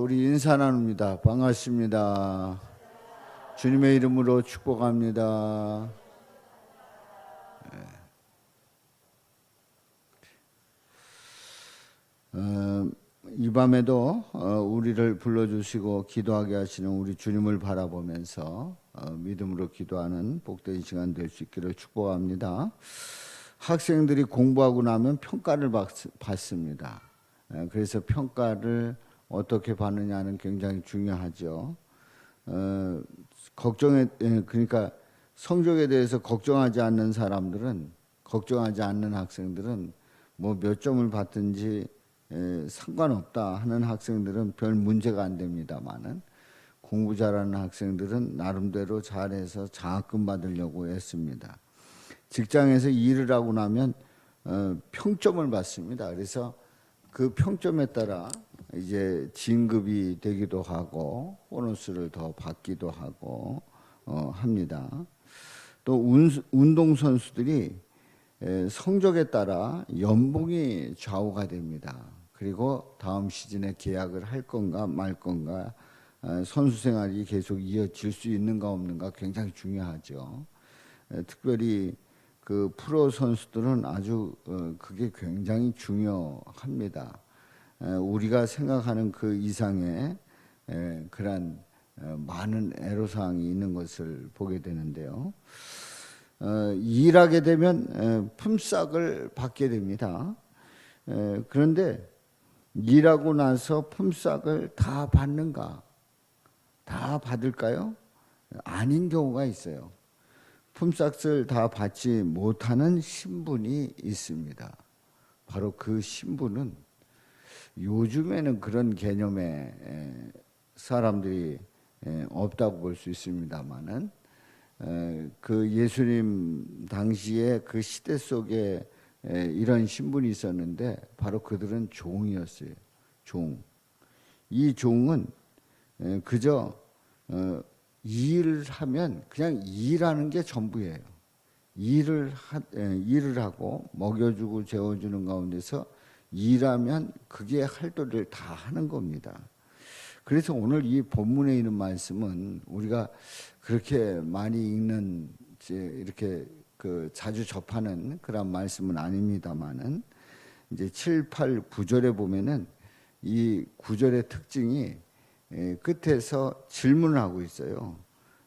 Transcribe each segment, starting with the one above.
우리 인사 나눕니다. 반갑습니다. 주님의 이름으로 축복합니다. 어, 이 밤에도 어, 우리를 불러주시고 기도하게 하시는 우리 주님을 바라보면서 어, 믿음으로 기도하는 복된 시간 될 수 있기를 축복합니다. 학생들이 공부하고 나면 평가를 받, 받습니다. 에, 그래서 평가를 어떻게 받느냐는 굉장히 중요하죠. 어, 걱정에 에, 그러니까 성적에 대해서 걱정하지 않는 사람들은 걱정하지 않는 학생들은 뭐 몇 점을 받든지 에, 상관없다 하는 학생들은 별 문제가 안 됩니다만은 공부 잘하는 학생들은 나름대로 잘해서 장학금 받으려고 했습니다. 직장에서 일을 하고 나면 어, 평점을 받습니다. 그래서 그 평점에 따라 이제 진급이 되기도 하고 보너스를 더 받기도 하고 어, 합니다. 또 운, 운동 선수들이 에, 성적에 따라 연봉이 좌우가 됩니다. 그리고 다음 시즌에 계약을 할 건가 말 건가 어, 선수 생활이 계속 이어질 수 있는가 없는가 굉장히 중요하죠. 에, 특별히 그 프로 선수들은 아주 어, 그게 굉장히 중요합니다. 에, 우리가 생각하는 그 이상의 에, 그런 어, 많은 애로사항이 있는 것을 보게 되는데요. 어, 일하게 되면 에, 품삯을 받게 됩니다. 에, 그런데 일하고 나서 품삯을 다 받는가? 다 받을까요? 아닌 경우가 있어요. 품삯을 다 받지 못하는 신분이 있습니다. 바로 그 신분은 요즘에는 그런 개념의 에, 사람들이 에, 없다고 볼 수 있습니다만은 에, 그 예수님 당시에 그 시대 속에 에, 이런 신분이 있었는데 바로 그들은 종이었어요. 종. 이 종은 에, 그저 어, 일을 하면 그냥 일하는 게 전부예요. 일을 하, 에, 일을 하고 먹여주고 재워주는 가운데서 일하면 그게 할 도리를 다 하는 겁니다. 그래서 오늘 이 본문에 있는 말씀은 우리가 그렇게 많이 읽는 이렇게 그 자주 접하는 그런 말씀은 아닙니다만은 이제 7, 8, 9절에 보면은 이 구절의 특징이 에, 끝에서 질문을 하고 있어요.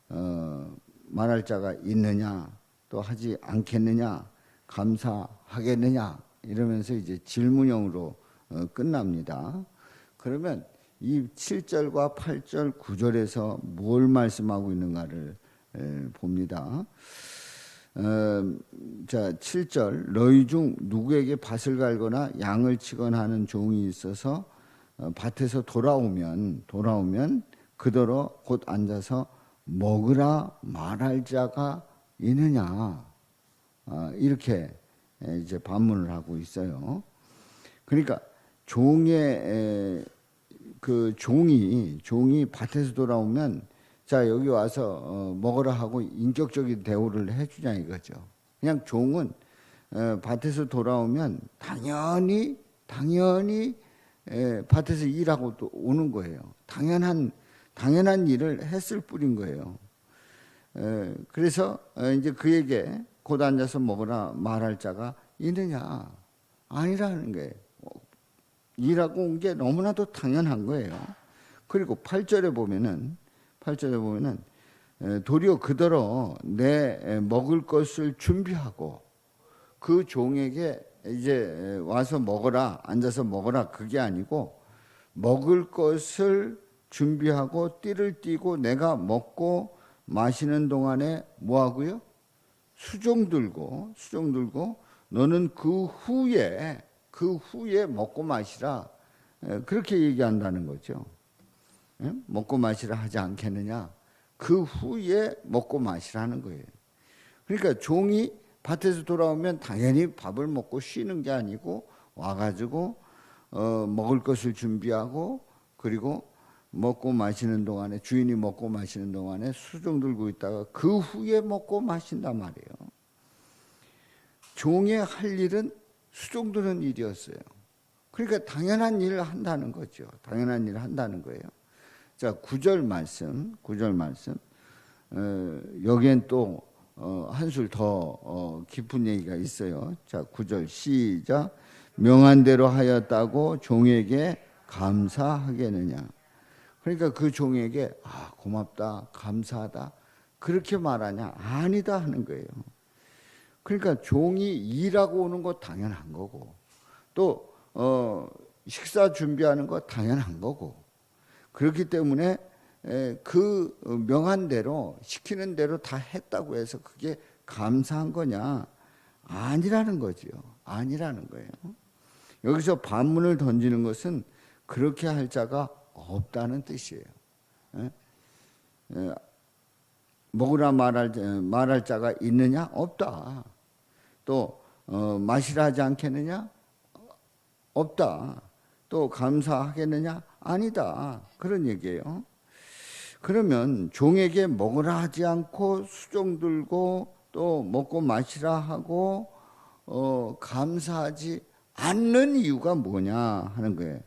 어, 말할 자가 있느냐, 또 하지 않겠느냐, 감사하겠느냐 이러면서 이제 질문형으로 어, 끝납니다. 그러면 이 7절과 8절, 9절에서 뭘 말씀하고 있는가를 에, 봅니다. 어, 자, 7절 너희 중 누구에게 밭을 갈거나 양을 치거나 하는 종이 있어서 어, 밭에서 돌아오면 돌아오면 그더러 곧 앉아서 먹으라 말할 자가 있느냐 아, 이렇게 이제 반문을 하고 있어요. 그러니까 종의 그 종이 종이 밭에서 돌아오면 자 여기 와서 어, 먹으라 하고 인격적인 대우를 해주냐 이거죠. 그냥 종은 어, 밭에서 돌아오면 당연히 당연히 에, 밭에서 일하고 또 오는 거예요. 당연한 당연한 일을 했을 뿐인 거예요. 에, 그래서 어, 이제 그에게 곧 앉아서 먹으라 말할 자가 있느냐 아니라는 거예요. 일하고 온 게 너무나도 당연한 거예요. 그리고 8절에 보면은 8절에 보면은 도리어 그더러 내 먹을 것을 준비하고 그 종에게 이제 와서 먹어라 앉아서 먹어라 그게 아니고 먹을 것을 준비하고 띠를 띠고 내가 먹고 마시는 동안에 뭐 하고요? 수종 들고 수종 들고 너는 그 후에 그 후에 먹고 마시라 그렇게 얘기한다는 거죠. 먹고 마시라 하지 않겠느냐? 그 후에 먹고 마시라는 거예요. 그러니까 종이 밭에서 돌아오면 당연히 밥을 먹고 쉬는 게 아니고 와가지고 어, 먹을 것을 준비하고 그리고 먹고 마시는 동안에 주인이 먹고 마시는 동안에 수종 들고 있다가 그 후에 먹고 마신단 말이에요. 종의 할 일은 수종 드는 일이었어요. 그러니까 당연한 일을 한다는 거죠. 당연한 일을 한다는 거예요. 자, 구절 말씀, 구절 말씀. 어, 여기엔 또 어, 한술 더 어, 깊은 얘기가 있어요. 자, 구절 시작. 명한 대로 하였다고 종에게 감사하겠느냐. 그러니까 그 종에게 아, 고맙다, 감사하다. 그렇게 말하냐? 아니다 하는 거예요. 그러니까 종이 일하고 오는 거 당연한 거고 또 어, 식사 준비하는 거 당연한 거고 그렇기 때문에 에, 그 명한 대로 시키는 대로 다 했다고 해서 그게 감사한 거냐 아니라는 거지요 아니라는 거예요 여기서 반문을 던지는 것은 그렇게 할 자가 없다는 뜻이에요. 에? 에, 먹으라 말할, 말할 자가 있느냐? 없다. 또 어, 마시라 하지 않겠느냐? 없다. 또 감사하겠느냐? 아니다. 그런 얘기예요. 그러면 종에게 먹으라 하지 않고 수종 들고 또 먹고 마시라 하고 어, 감사하지 않는 이유가 뭐냐 하는 거예요.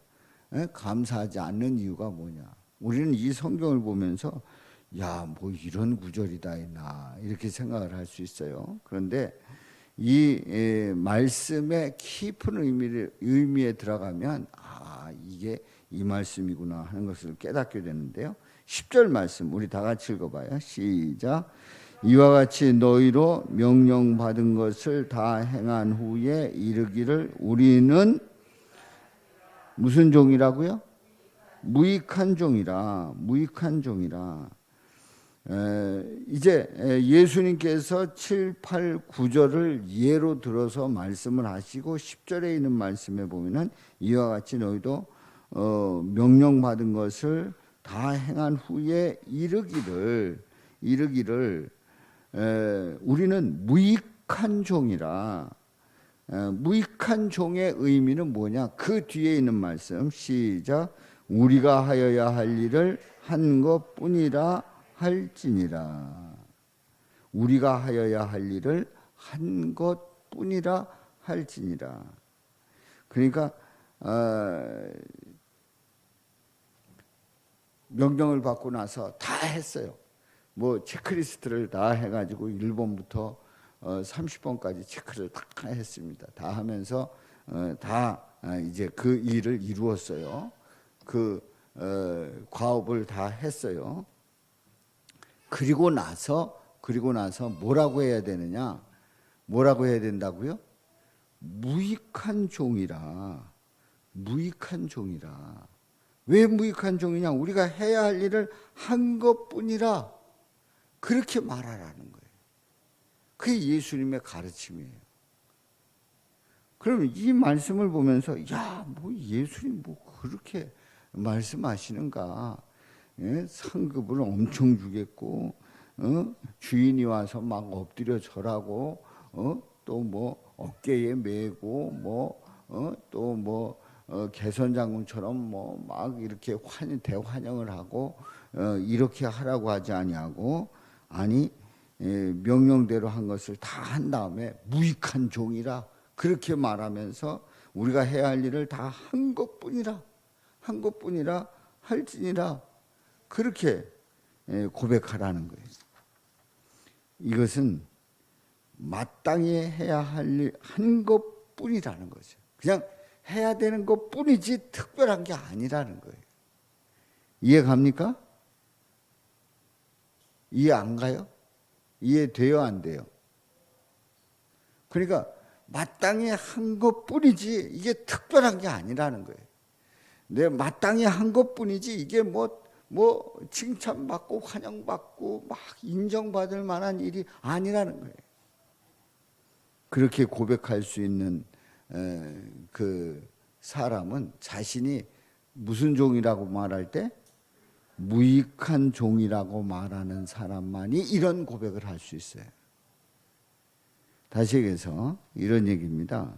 에? 감사하지 않는 이유가 뭐냐? 우리는 이 성경을 보면서 야, 뭐 이런 구절이다 있나 이렇게 생각을 할 수 있어요. 그런데 이 에, 말씀의 깊은 의미를 의미에 들어가면 아, 이게 이 말씀이구나 하는 것을 깨닫게 되는데요. 10절 말씀 우리 다 같이 읽어 봐요. 시작. 이와 같이 너희로 명령받은 것을 다 행한 후에 이르기를 우리는 무슨 종이라고요? 무익한 종이라 무익한 종이라 에, 이제 예수님께서 7, 8, 9절을 예로 들어서 말씀을 하시고 10절에 있는 말씀에 보면은 이와 같이 너희도 어, 명령받은 것을 다 행한 후에 이르기를 이르기를 에, 우리는 무익한 종이라 에, 무익한 종의 의미는 뭐냐? 그 뒤에 있는 말씀 시작 우리가 하여야 할 일을 한 것뿐이라 할지니라 우리가 하여야 할 일을 한 것뿐이라 할지니라 그러니까 어, 명령을 받고 나서 다 했어요. 뭐 체크리스트를 다 해가지고 1번부터 어, 30번까지 체크를 다 했습니다. 다 하면서 어, 다 아, 이제 그 일을 이루었어요. 그 어, 과업을 다 했어요. 그리고 나서 그리고 나서 뭐라고 해야 되느냐? 뭐라고 해야 된다고요? 무익한 종이라 무익한 종이라 왜 무익한 종이냐? 우리가 해야 할 일을 한 것뿐이라 그렇게 말하라는 거예요. 그게 예수님의 가르침이에요. 그럼 이 말씀을 보면서 야, 뭐 예수님 뭐 그렇게 말씀하시는가? 예? 상급을 엄청 주겠고 어? 주인이 와서 막 엎드려 절하고 어? 또뭐 어깨에 메고 뭐 어? 또뭐 어, 개선 장군처럼 뭐 막 이렇게 환 대환영을 하고 어, 이렇게 하라고 하지 아니하고 아니 예, 명령대로 한 것을 다 한 다음에 무익한 종이라 그렇게 말하면서 우리가 해야 할 일을 다 한 것뿐이라 한 것뿐이라 할지니라 그렇게 예, 고백하라는 거예요. 이것은 마땅히 해야 할 일 한 것뿐이라는 거죠. 그냥 해야 되는 것 뿐이지 특별한 게 아니라는 거예요. 이해 갑니까? 이해 안 가요? 이해돼요, 안 돼요? 그러니까 마땅히 한 것 뿐이지 이게 특별한 게 아니라는 거예요. 내 마땅히 한 것 뿐이지 이게 뭐, 뭐, 칭찬받고 환영받고 막 인정받을 만한 일이 아니라는 거예요. 그렇게 고백할 수 있는 그 사람은 자신이 무슨 종이라고 말할 때 무익한 종이라고 말하는 사람만이 이런 고백을 할 수 있어요. 다시 얘기해서 이런 얘기입니다.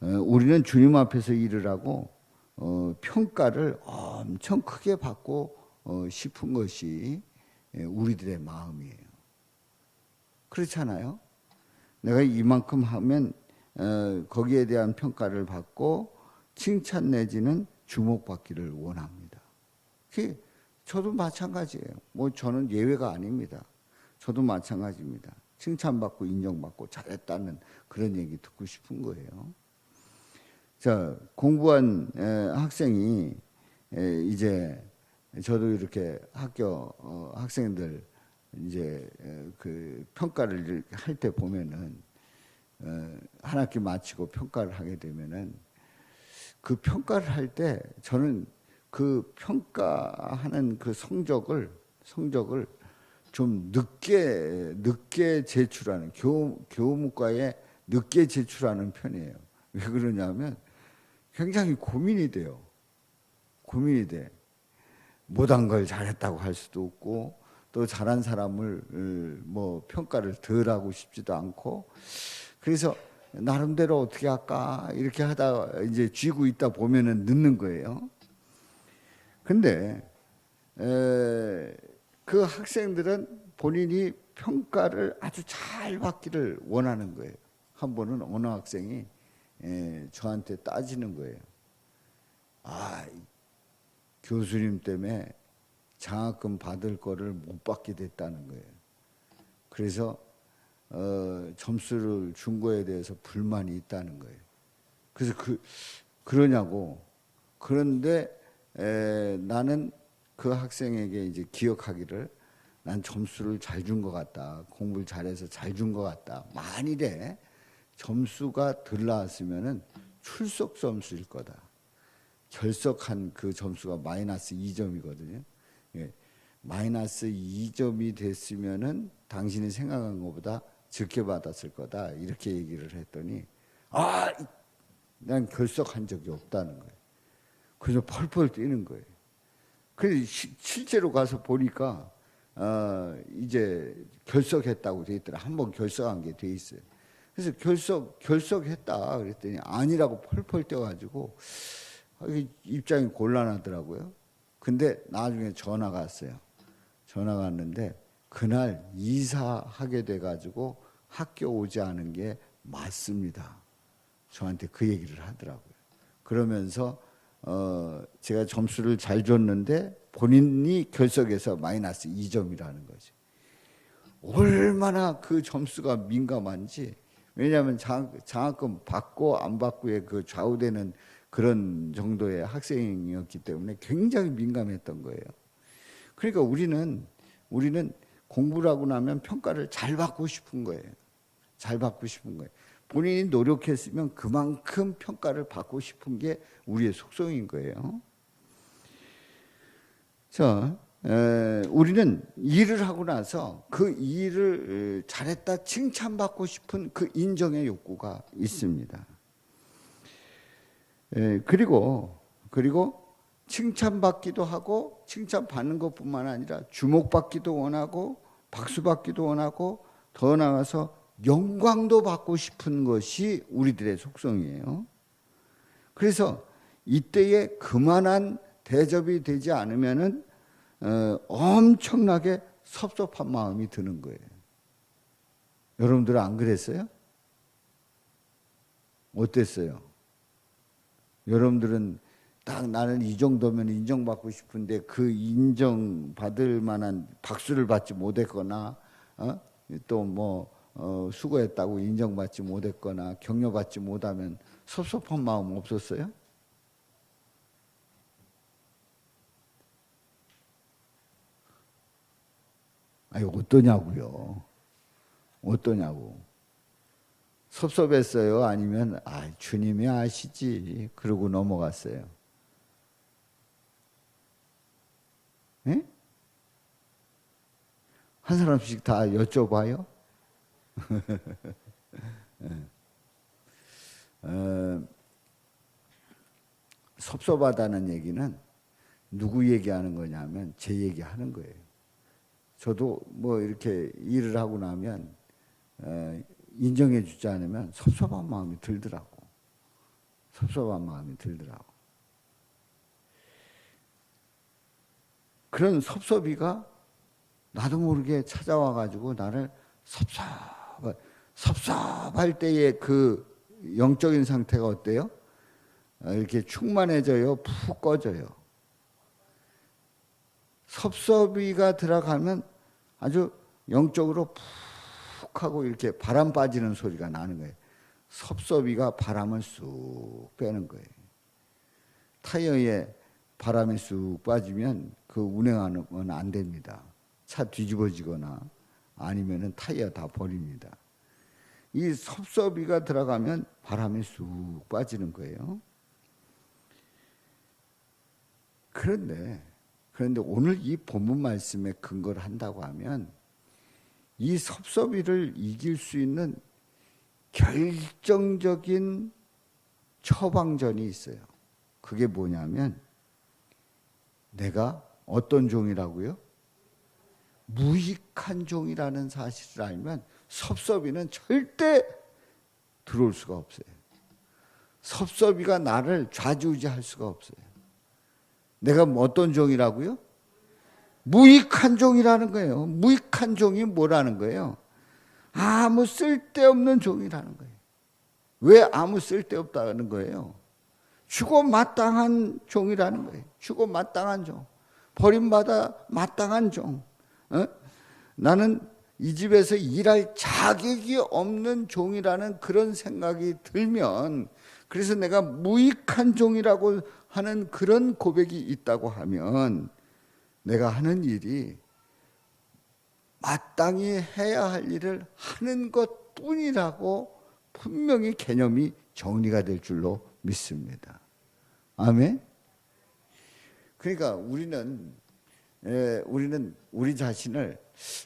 우리는 주님 앞에서 일을 하고 어, 평가를 엄청 크게 받고 어, 싶은 것이 우리들의 마음이에요. 그렇잖아요. 내가 이만큼 하면 어, 거기에 대한 평가를 받고 칭찬 내지는 주목받기를 원합니다. 그게 저도 마찬가지예요. 뭐 저는 예외가 아닙니다. 저도 마찬가지입니다. 칭찬받고 인정받고 잘했다는 그런 얘기 듣고 싶은 거예요. 자, 공부한 에, 학생이 에, 이제 저도 이렇게 학교 어, 학생들 이제 에, 그 평가를 할 때 보면은 어, 한 학기 마치고 평가를 하게 되면은 그 평가를 할 때 저는 그 평가하는 그 성적을 성적을 좀 늦게 늦게 제출하는 교 교무과에 늦게 제출하는 편이에요. 왜 그러냐면 굉장히 고민이 돼요. 고민이 돼. 못한 걸 잘했다고 할 수도 없고 또 잘한 사람을 어, 뭐 평가를 덜 하고 싶지도 않고 그래서 나름대로 어떻게 할까 이렇게 하다 이제 쥐고 있다 보면은 늦는 거예요. 근데 에, 그 학생들은 본인이 평가를 아주 잘 받기를 원하는 거예요. 한 번은 어느 학생이 에, 저한테 따지는 거예요. 아, 교수님 때문에 장학금 받을 거를 못 받게 됐다는 거예요. 그래서 어, 점수를 준 거에 대해서 불만이 있다는 거예요. 그래서 그 그러냐고. 그런데 에, 나는 그 학생에게 이제 기억하기를 난 점수를 잘 준 것 같다. 공부를 잘해서 잘 준 것 같다. 만일에 점수가 덜 나왔으면은 출석 점수일 거다. 결석한 그 점수가 마이너스 2점이거든요. 예. 마이너스 2점이 됐으면은 당신이 생각한 것보다 적게 받았을 거다. 이렇게 얘기를 했더니 아, 난 결석한 적이 없다는 거예요. 그래서 펄펄 뛰는 거예요. 그래서 시, 실제로 가서 보니까 어, 이제 결석했다고 돼 있더라. 한 번 결석한 게 돼 있어요. 그래서 결석 결석했다 그랬더니 아니라고 펄펄 뛰어가지고 입장이 곤란하더라고요. 근데 나중에 전화가 왔어요. 전화가 왔는데 그날 이사하게 돼가지고 학교 오지 않은 게 맞습니다. 저한테 그 얘기를 하더라고요. 그러면서 어 제가 점수를 잘 줬는데 본인이 결석해서 마이너스 2점이라는 거지. 얼마나 그 점수가 민감한지 왜냐하면 장, 장학금 받고 안 받고에 그 좌우되는 그런 정도의 학생이었기 때문에 굉장히 민감했던 거예요. 그러니까 우리는 우리는 공부를 하고 나면 평가를 잘 받고 싶은 거예요. 잘 받고 싶은 거예요. 본인이 노력했으면 그만큼 평가를 받고 싶은 게 우리의 속성인 거예요. 자, 에, 우리는 일을 하고 나서 그 일을 잘했다 칭찬받고 싶은 그 인정의 욕구가 있습니다. 에, 그리고 그리고 칭찬받기도 하고 칭찬받는 것뿐만 아니라 주목받기도 원하고 박수받기도 원하고 더 나아가서 영광도 받고 싶은 것이 우리들의 속성이에요. 그래서 이때에 그만한 대접이 되지 않으면은 어, 엄청나게 섭섭한 마음이 드는 거예요. 여러분들은 안 그랬어요? 어땠어요? 여러분들은 딱 나는 이 정도면 인정받고 싶은데 그 인정받을 만한 박수를 받지 못했거나 어? 또뭐 어, 수고했다고 인정받지 못했거나 격려받지 못하면 섭섭한 마음 없었어요? 아니 어떠냐고요? 어떠냐고? 섭섭했어요? 아니면 아 주님이 아시지 그러고 넘어갔어요. 에? 한 사람씩 다 여쭤봐요. 어, 섭섭하다는 얘기는 누구 얘기하는 거냐면 제 얘기하는 거예요. 저도 뭐 이렇게 일을 하고 나면 어, 인정해 주지 않으면 섭섭한 마음이 들더라고. 섭섭한 마음이 들더라고. 그런 섭섭이가 나도 모르게 찾아와 가지고 나를 섭섭 섭섭할 때의 그 영적인 상태가 어때요? 어, 이렇게 충만해져요, 푹 꺼져요. 섭섭이가 들어가면 아주 영적으로 푹 하고 이렇게 바람 빠지는 소리가 나는 거예요. 섭섭이가 바람을 쑥 빼는 거예요. 타이어에 바람이 쑥 빠지면 그 운행하는 건 안 됩니다. 차 뒤집어지거나 아니면은 타이어 다 버립니다. 이 섭섭이가 들어가면 바람이 쑥 빠지는 거예요. 그런데 그런데 오늘 이 본문 말씀에 근거를 한다고 하면 이 섭섭이를 이길 수 있는 결정적인 처방전이 있어요. 그게 뭐냐면 내가 어떤 종이라고요? 무익한 종이라는 사실을 알면 섭섭이는 절대 들어올 수가 없어요. 섭섭이가 나를 좌지우지할 수가 없어요. 내가 뭐 어떤 종이라고요? 무익한 종이라는 거예요. 무익한 종이 뭐라는 거예요? 아무 쓸데없는 종이라는 거예요. 왜 아무 쓸데없다는 거예요? 주고 마땅한 종이라는 거예요. 주고 마땅한 종. 버림받아 마땅한 종. 어? 나는 이 집에서 일할 자격이 없는 종이라는 그런 생각이 들면 그래서 내가 무익한 종이라고 하는 그런 고백이 있다고 하면 내가 하는 일이 마땅히 해야 할 일을 하는 것 뿐이라고 분명히 개념이 정리가 될 줄로 믿습니다. 아멘. 그러니까 우리는 에, 우리는 우리 자신을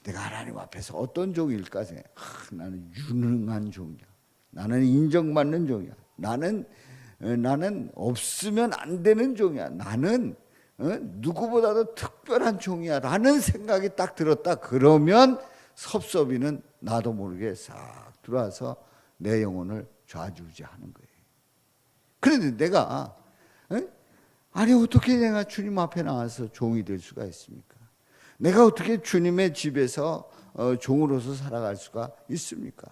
내가 하나님 앞에서 어떤 종일까 생각. 아, 나는 유능한 종이야. 나는 인정받는 종이야. 나는 에, 나는 없으면 안 되는 종이야. 나는 어, 누구보다도 특별한 종이야라는 생각이 딱 들었다. 그러면 섭섭이는 나도 모르게 싹 들어와서 내 영혼을 좌지우지하는 거예요. 그런데 내가 어? 아니 어떻게 내가 주님 앞에 나와서 종이 될 수가 있습니까? 내가 어떻게 주님의 집에서 어, 종으로서 살아갈 수가 있습니까?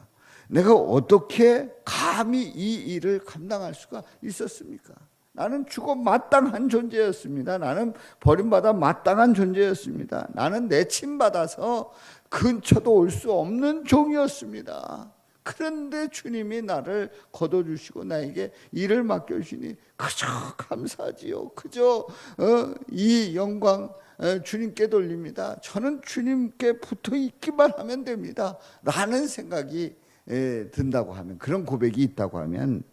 내가 어떻게 감히 이 일을 감당할 수가 있었습니까? 나는 죽어 마땅한 존재였습니다. 나는 버림받아 마땅한 존재였습니다. 나는 내침받아서 근처도 올 수 없는 종이었습니다. 그런데 주님이 나를 거둬주시고 나에게 일을 맡겨주시니 그저 감사지요. 그저 어, 이 영광 어, 주님께 돌립니다. 저는 주님께 붙어 있기만 하면 됩니다. 라는 생각이 에, 든다고 하면 그런 고백이 있다고 하면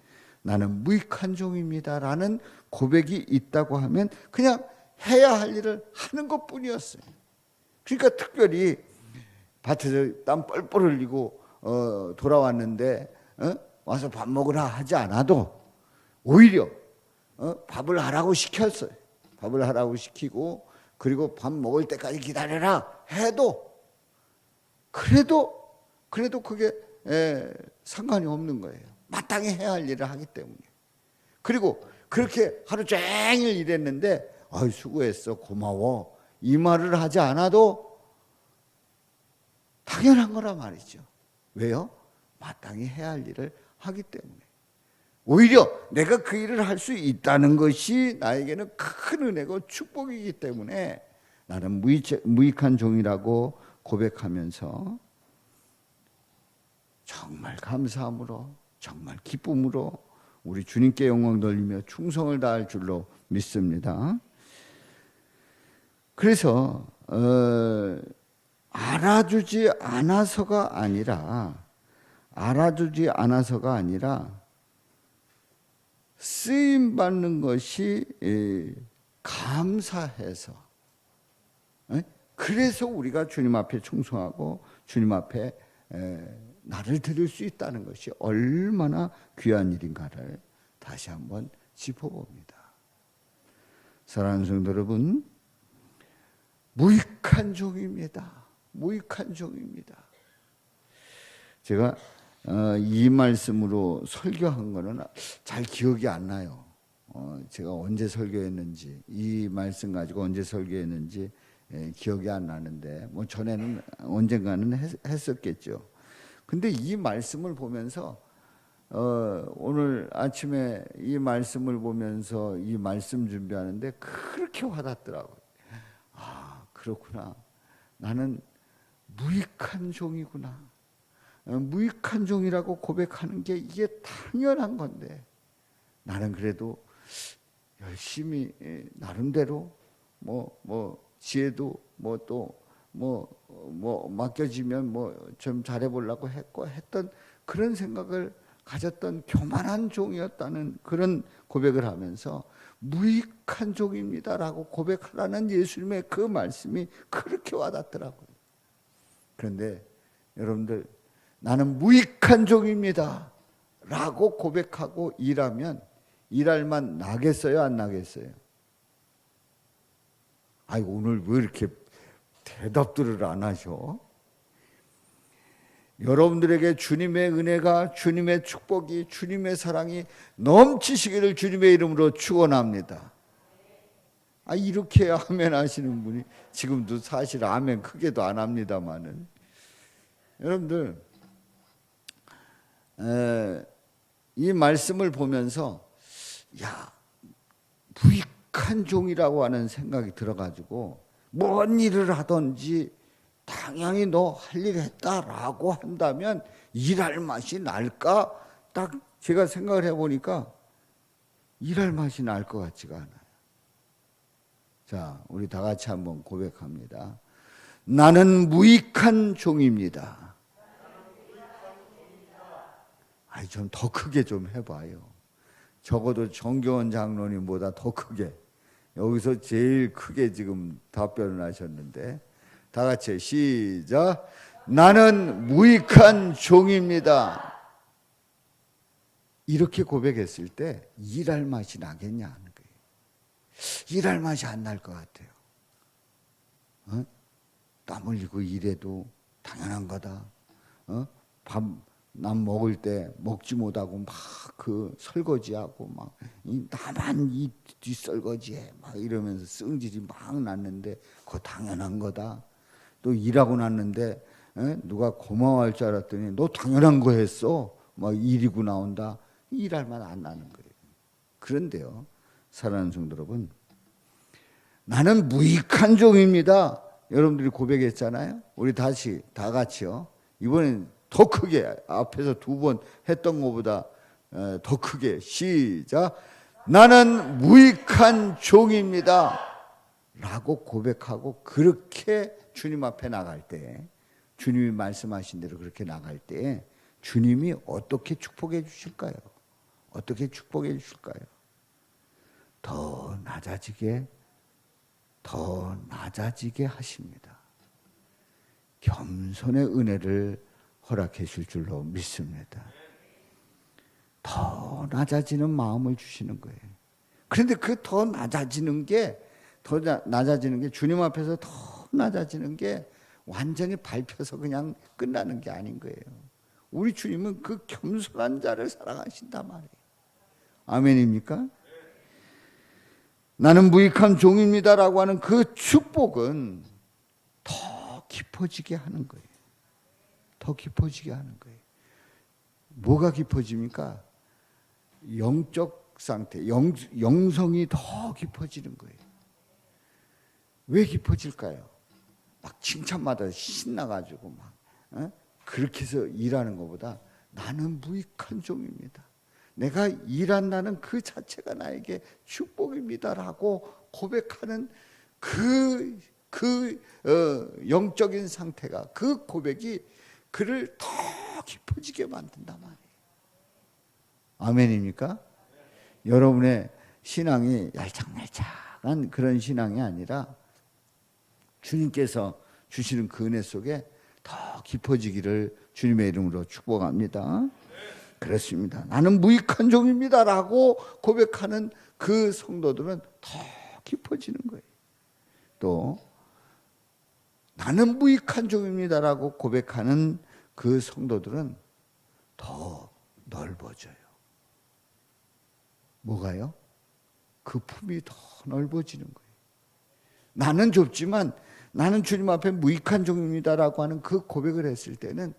나는 무익한 종입니다. 라는 고백이 있다고 하면 그냥 해야 할 일을 하는 것 뿐이었어요. 그러니까 특별히 밭에서 땀 뻘뻘 흘리고 어, 돌아왔는데 어? 와서 밥 먹으라 하지 않아도 오히려 어? 밥을 하라고 시켰어요. 밥을 하라고 시키고 그리고 밥 먹을 때까지 기다려라 해도 그래도 그래도 그게 에, 상관이 없는 거예요. 마땅히 해야 할 일을 하기 때문에. 그리고 그렇게 하루 종일 일했는데 어이 수고했어 고마워 이 말을 하지 않아도 당연한 거란 말이죠. 왜요? 마땅히 해야 할 일을 하기 때문에. 오히려 내가 그 일을 할 수 있다는 것이 나에게는 큰 은혜고 축복이기 때문에 나는 무익, 한 종이라고 고백하면서 정말 감사함으로 정말 기쁨으로 우리 주님께 영광 돌리며 충성을 다할 줄로 믿습니다. 그래서 어, 알아주지 않아서가 아니라 알아주지 않아서가 아니라 쓰임 받는 것이 감사해서 그래서 우리가 주님 앞에 충성하고 주님 앞에 나를 드릴 수 있다는 것이 얼마나 귀한 일인가를 다시 한번 짚어봅니다. 사랑하는 성도 여러분, 무익한 종입니다. 무익한 종입니다. 제가 어, 이 말씀으로 설교한 거는 잘 기억이 안 나요. 어, 제가 언제 설교했는지 이 말씀 가지고 언제 설교했는지 예, 기억이 안 나는데 뭐 전에는 언젠가는 했, 했었겠죠. 근데 이 말씀을 보면서 어, 오늘 아침에 이 말씀을 보면서 이 말씀 준비하는데 그렇게 와닿더라고요. 아, 그렇구나. 나는 무익한 종이구나. 어, 무익한 종이라고 고백하는 게 이게 당연한 건데 나는 그래도 열심히 예, 나름대로 뭐뭐 지혜도 뭐또뭐뭐 맡겨지면 뭐 좀 잘해보려고 했고 했던 그런 생각을 가졌던 교만한 종이었다는 그런 고백을 하면서 무익한 종입니다라고 고백하라는 예수님의 그 말씀이 그렇게 와닿더라고요. 그런데 여러분들 나는 무익한 종입니다. 라고 고백하고 일하면 일할 만 나겠어요? 안 나겠어요? 아이 오늘 왜 이렇게 대답들을 안 하셔? 여러분들에게 주님의 은혜가 주님의 축복이 주님의 사랑이 넘치시기를 주님의 이름으로 축원합니다. 아 이렇게 아멘 하시는 분이 지금도 사실 아멘 크게도 안 합니다만은 여러분들 에, 이 말씀을 보면서 야 무익한 종이라고 하는 생각이 들어가지고 뭔 일을 하든지 당연히 너 할 일 했다라고 한다면 일할 맛이 날까? 딱 제가 생각을 해보니까 일할 맛이 날 것 같지가 않아요. 자, 우리 다 같이 한번 고백합니다. 나는 무익한 종입니다. 아이, 좀더 크게 좀 해봐요. 적어도 정교원 장로님보다 더 크게. 여기서 제일 크게 지금 답변을 하셨는데, 다 같이 시작. 나는 무익한 종입니다. 이렇게 고백했을 때 일할 맛이 나겠냐 하는 거예요. 일할 맛이 안 날 것 같아요. 어? 땀 흘리고 일해도 당연한 거다. 어? 밥, 남 먹을 때 먹지 못하고 막 그 설거지하고 막이 나만 이 뒷설거지해 막 이러면서 승질이 막 났는데 그거 당연한 거다. 또 일하고 났는데 에? 누가 고마워할 줄 알았더니 너 당연한 거 했어. 막 일이고 나온다. 일할 만안 나는 거예요. 그런데요, 사랑하는 성도 여러분, 나는 무익한 종입니다. 여러분들이 고백했잖아요. 우리 다시 다 같이요. 이번엔 더 크게 앞에서 두 번 했던 것보다 에, 더 크게 시작. 나는 무익한 종입니다. 라고 고백하고 그렇게 주님 앞에 나갈 때 주님이 말씀하신 대로 그렇게 나갈 때 주님이 어떻게 축복해 주실까요? 어떻게 축복해 주실까요? 더 낮아지게 더 낮아지게 하십니다. 겸손의 은혜를 허락해 줄 줄로 믿습니다. 더 낮아지는 마음을 주시는 거예요. 그런데 그 더 낮아지는 게, 더 낮아지는 게, 주님 앞에서 더 낮아지는 게 완전히 밟혀서 그냥 끝나는 게 아닌 거예요. 우리 주님은 그 겸손한 자를 사랑하신단 말이에요. 아멘입니까? 나는 무익한 종입니다라고 하는 그 축복은 더 깊어지게 하는 거예요. 더 깊어지게 하는 거예요. 뭐가 깊어집니까? 영적 상태, 영, 영성이 더 깊어지는 거예요. 왜 깊어질까요? 막 칭찬마다 신나가지고 막 어? 그렇게 해서 일하는 것보다 나는 무익한 종입니다. 내가 일한다는 그 자체가 나에게 축복입니다라고 고백하는 그, 그, 어, 영적인 상태가, 그 고백이 그를 더 깊어지게 만든단 말이에요. 아멘입니까? 여러분의 신앙이 얄창얄창한 그런 신앙이 아니라 주님께서 주시는 그 은혜 속에 더 깊어지기를 주님의 이름으로 축복합니다. 그렇습니다. 나는 무익한 종입니다라고 고백하는 그 성도들은 더 깊어지는 거예요. 또 나는 무익한 종입니다라고 고백하는 그 성도들은 더 넓어져요. 뭐가요? 그 품이 더 넓어지는 거예요. 나는 좁지만 나는 주님 앞에 무익한 종입니다라고 하는 그 고백을 했을 때는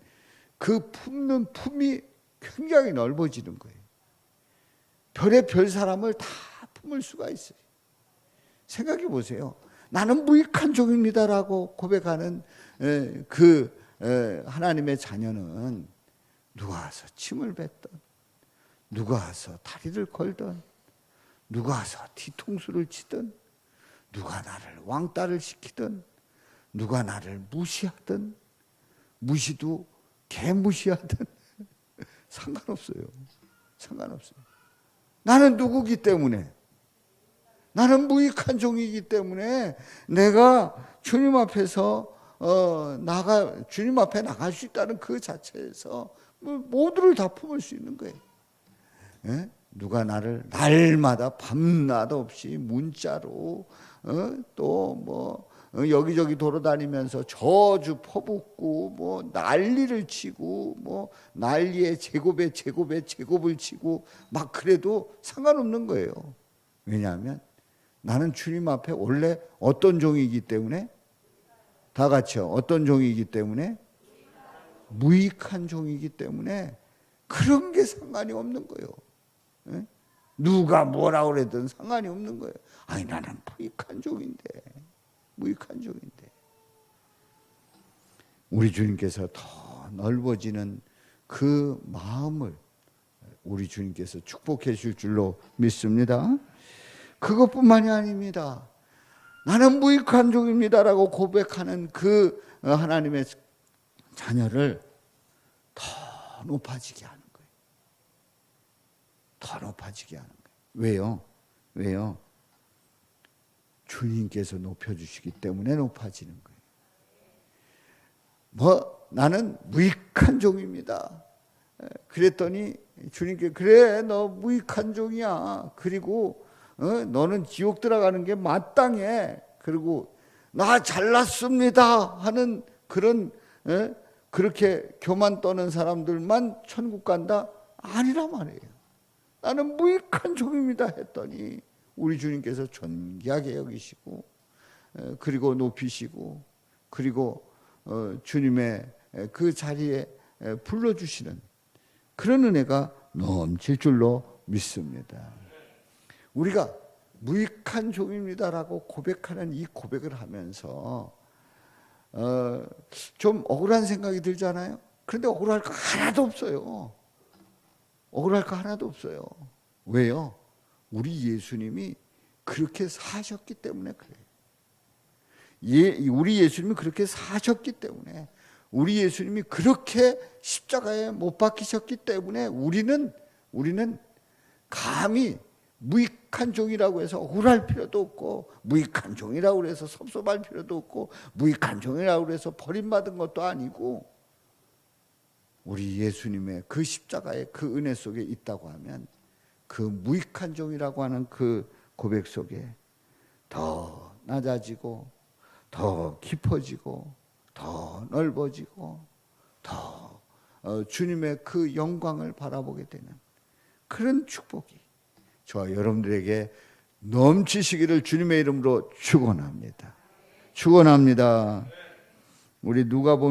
그 품는 품이 굉장히 넓어지는 거예요. 별의 별 사람을 다 품을 수가 있어요. 생각해 보세요. 나는 무익한 종입니다라고 고백하는 에, 그 에, 하나님의 자녀는 누가 와서 침을 뱉던, 누가 와서 다리를 걸던, 누가 와서 뒤통수를 치든, 누가 나를 왕따를 시키든, 누가 나를 무시하든, 무시도 개무시하든 상관없어요. 상관없어요. 나는 누구기 때문에 나는 무익한 종이기 때문에 내가 주님 앞에서 어, 나가 주님 앞에 나갈 수 있다는 그 자체에서 뭐 모두를 다 품을 수 있는 거예요. 예? 누가 나를 날마다 밤낮 없이 문자로 어? 또뭐 어, 여기저기 돌아다니면서 저주 퍼붓고 뭐 난리를 치고 뭐 난리에 제곱에 제곱에 제곱을 치고 막 그래도 상관없는 거예요. 왜냐하면 나는 주님 앞에 원래 어떤 종이기 때문에 다 같이요. 어떤 종이기 때문에 무익한 종이기 때문에 그런 게 상관이 없는 거예요. 예? 누가 뭐라 그래든 상관이 없는 거예요. 아니 나는 무익한 종인데 무익한 종인데 우리 주님께서 더 넓어지는 그 마음을 우리 주님께서 축복해 주실 줄로 믿습니다. 그것뿐만이 아닙니다. 나는 무익한 종입니다라고 고백하는 그 하나님의 자녀를 더 높아지게 하는 거예요. 더 높아지게 하는 거예요. 왜요? 왜요? 주님께서 높여주시기 때문에 높아지는 거예요. 뭐, 나는 무익한 종입니다. 에, 그랬더니 주님께, 그래, 너 무익한 종이야. 그리고, 어, 너는 지옥 들어가는 게 마땅해. 그리고, 나 잘났습니다. 하는 그런, 에, 그렇게 교만 떠는 사람들만 천국 간다? 아니라 말이에요. 나는 무익한 종입니다. 했더니, 우리 주님께서 존귀하게 여기시고 에, 그리고 높이시고 그리고 어, 주님의 에, 그 자리에 에, 불러주시는 그런 은혜가 넘칠 줄로 믿습니다. 우리가 무익한 종입니다라고 고백하는 이 고백을 하면서 어, 좀 억울한 생각이 들잖아요. 그런데 억울할 거 하나도 없어요. 억울할 거 하나도 없어요. 왜요? 우리 예수님이 그렇게 사셨기 때문에 그래요. 예, 우리 예수님이 그렇게 사셨기 때문에 우리 예수님이 그렇게 십자가에 못 박히셨기 때문에 우리는 우리는 감히 무익 한 종이라고 해서 억울할 필요도 없고 무익한 종이라고 해서 섭섭할 필요도 없고 무익한 종이라고 해서 버림받은 것도 아니고 우리 예수님의 그 십자가의 그 은혜 속에 있다고 하면 그 무익한 종이라고 하는 그 고백 속에 더 낮아지고 더 깊어지고 더 넓어지고 더 어, 주님의 그 영광을 바라보게 되는 그런 축복이 저와 여러분들에게 넘치시기를 주님의 이름으로 축원합니다. 축원합니다. 우리 누가 보면